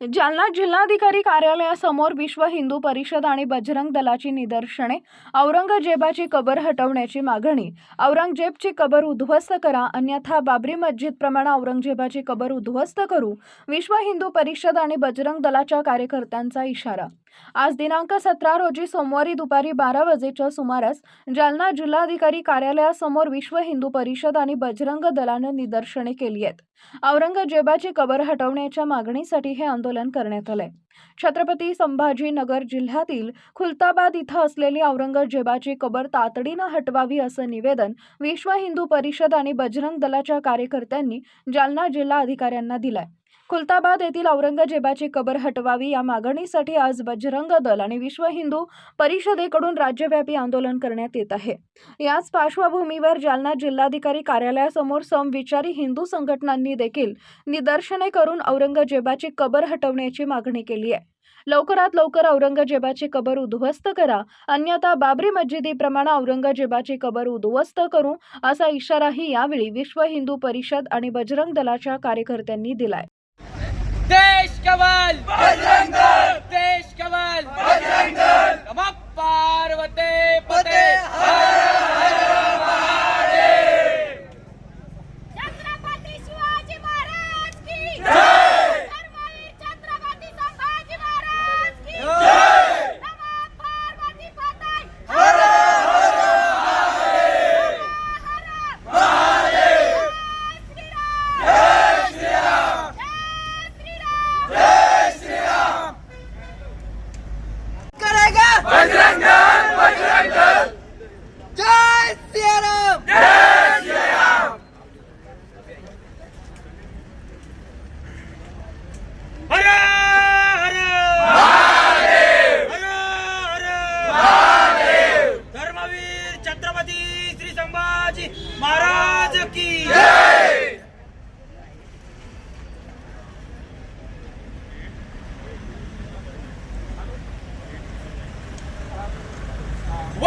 जालना जिल्हाधिकारी कार्यालयासमोर विश्व हिंदू परिषद आणि बजरंग दलाची निदर्शने औरंगजेबाची कबर हटवण्याची मागणी औरंगजेबची कबर उद्ध्वस्त करा अन्यथा बाबरी मस्जिद प्रमाणे औरंगजेबाची कबर उद्ध्वस्त करू विश्व हिंदू परिषद आणि बजरंग दलाच्या कार्यकर्त्यांचा इशारा. आज दिनांक सतरा रोजी सोमवारी दुपारी बारा वाजेच्या सुमारास जालना जिल्हाधिकारी कार्यालयासमोर विश्व हिंदू परिषद आणि बजरंग दलानं निदर्शने केली आहेत. औरंगजेबाची कबर हटवण्याच्या मागणीसाठी हे आंदोलन करण्यात आलंय. छत्रपती संभाजीनगर जिल्ह्यातील खुलताबाद इथं असलेली औरंगजेबाची कबर तातडीनं हटवावी असं निवेदन विश्व हिंदू परिषद आणि बजरंग दलाच्या कार्यकर्त्यांनी जालना जिल्हा अधिकाऱ्यांना दिलंय. खुलताबाद येथील औरंगजेबाची कबर हटवावी या मागणीसाठी आज बजरंग दल आणि विश्व हिंदू परिषदेकडून राज्यव्यापी आंदोलन करण्यात येत आहे. याच पार्श्वभूमीवर जालना जिल्हाधिकारी कार्यालयासमोर समविचारी हिंदू संघटनांनी देखील निदर्शने करून औरंगजेबाची कबर हटवण्याची मागणी केली आहे. लवकरात लवकर औरंगजेबाची कबर उद्ध्वस्त करा अन्यथा बाबरी मस्जिदीप्रमाणे औरंगजेबाची कबर उद्ध्वस्त करू असा इशाराही यावेळी विश्व हिंदू परिषद आणि बजरंग दलाच्या कार्यकर्त्यांनी दिलाय. देश कमल! देश कमल! नमः पार्वते!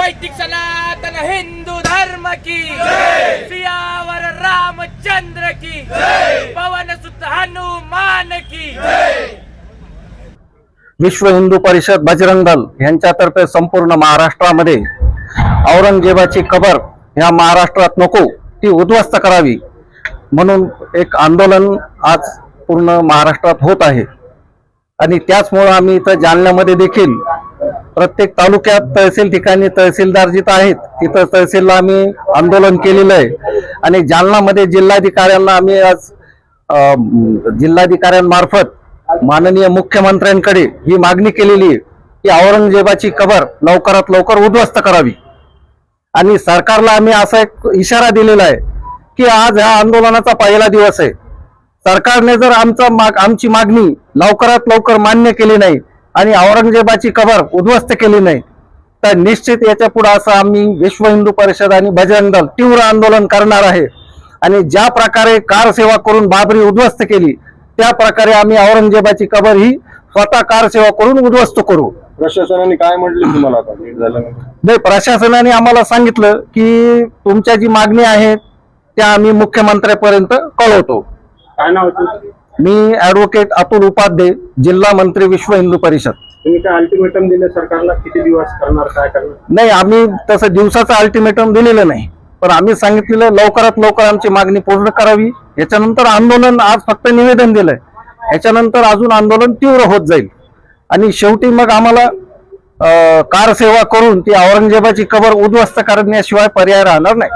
वैदिक सनातन हिंदू धर्म की। सियावर रामचंद्र की। पवन सुत हनुमान की। विश्व हिंदू परिषद बजरंग दल यांच्यातर्फे संपूर्ण महाराष्ट्रामध्ये औरंगजेबाची कबर या महाराष्ट्रात नको ती उद्ध्वस्त करावी म्हणून एक आंदोलन आज पूर्ण महाराष्ट्रात होत आहे. आणि त्याचमुळं आम्ही इथं जालन्यामध्ये देखील प्रत्येक तालुक्यात तहसील ठिकाणी तहसीलदार जिथं आहेत तिथं तहसीलला आम्ही आंदोलन केलेलं आहे. आणि जालनामध्ये जिल्हाधिकाऱ्यांना आम्ही आज जिल्हाधिकाऱ्यांमार्फत माननीय मुख्यमंत्र्यांकडे ही मागणी केलेली आहे की औरंगजेबाची कबर लवकरात लवकर उद्ध्वस्त करावी. आणि सरकारला आम्ही असा एक इशारा दिलेला आहे की आज ह्या आंदोलनाचा पहिला दिवस आहे. सरकारने जर आमचा माग आमची मागणी लवकरात लवकर मान्य केली नाही आणि औरंगजेबाची कबर उद्ध्वस्त केली नाही तर निश्चित याच्यापुढे असं आम्ही विश्व हिंदू परिषद आणि बजरंग दल तीव्र आंदोलन करणार आहे. आणि ज्या प्रकारे कार सेवा करून बाबरी उद्ध्वस्त केली त्या प्रकारे आम्ही औरंगजेबाची कबर ही स्वतः कार सेवा करून उद्ध्वस्त करू. प्रशासनाने काय म्हटले तुम्हाला नाही प्रशासनाने आम्हाला सांगितलं की तुमच्या जी मागणी आहे त्या आम्ही मुख्यमंत्र्यापर्यंत कळवतो. काय नाव होतं मी ऍडव्होकेट अतुल उपाध्ये जिल्हा मंत्री विश्व हिंदू परिषद. तुम्ही काय अल्टिमेटम दिले सरकारला? किती दिवस करणार काय करणार? नाही आम्ही तसं दिवसाचं अल्टिमेटम दिलेलं नाही. पण आम्ही सांगितलेलं लवकरात लवकर आमची मागणी पूर्ण करावी. याच्यानंतर आंदोलन आज फक्त निवेदन दिलंय. याच्यानंतर अजून आंदोलन तीव्र होत जाईल. आणि शेवटी मग आम्हाला कार सेवा करून ती औरंगजेबाची कबर उद्ध्वस्त करण्याशिवाय पर्याय राहणार नाही.